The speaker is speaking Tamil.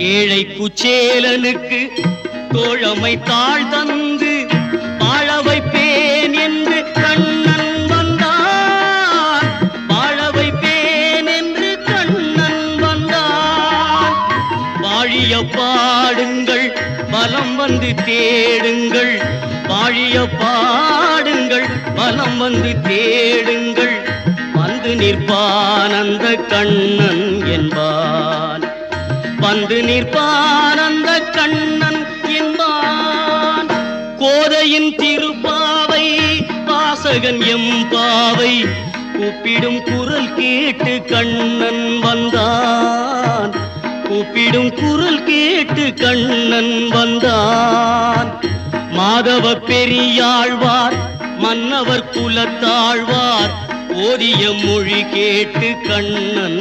ஏழை குச்சேலனுக்கு தோழமை தாழ் தந்து வாழ வைப்பேன் என்று கண்ணன் வந்தான் வாழ வைப்பேன் என்று கண்ணன் வந்தான் வாழிய பாடுங்கள் பலம் வந்து தேடுங்கள். வாழிய பாடுங்கள் பலம் வந்து தேடுங்கள். வந்து நிற்பான் அந்த கண்ணன் என்பார். வந்து நிற்பானந்த கண்ணன் என்பான். கோதையின் திருப்பாவை வாசகன் எம்பாவை கூப்பிடும் குரல் கேட்டு கண்ணன் வந்தான். கூப்பிடும் குரல் கேட்டு கண்ணன் வந்தான். மாதவ பெரியாழ்வார் மன்னவர் குலத்தாழ்வார் ஓதிய மொழி கேட்டு கண்ணன்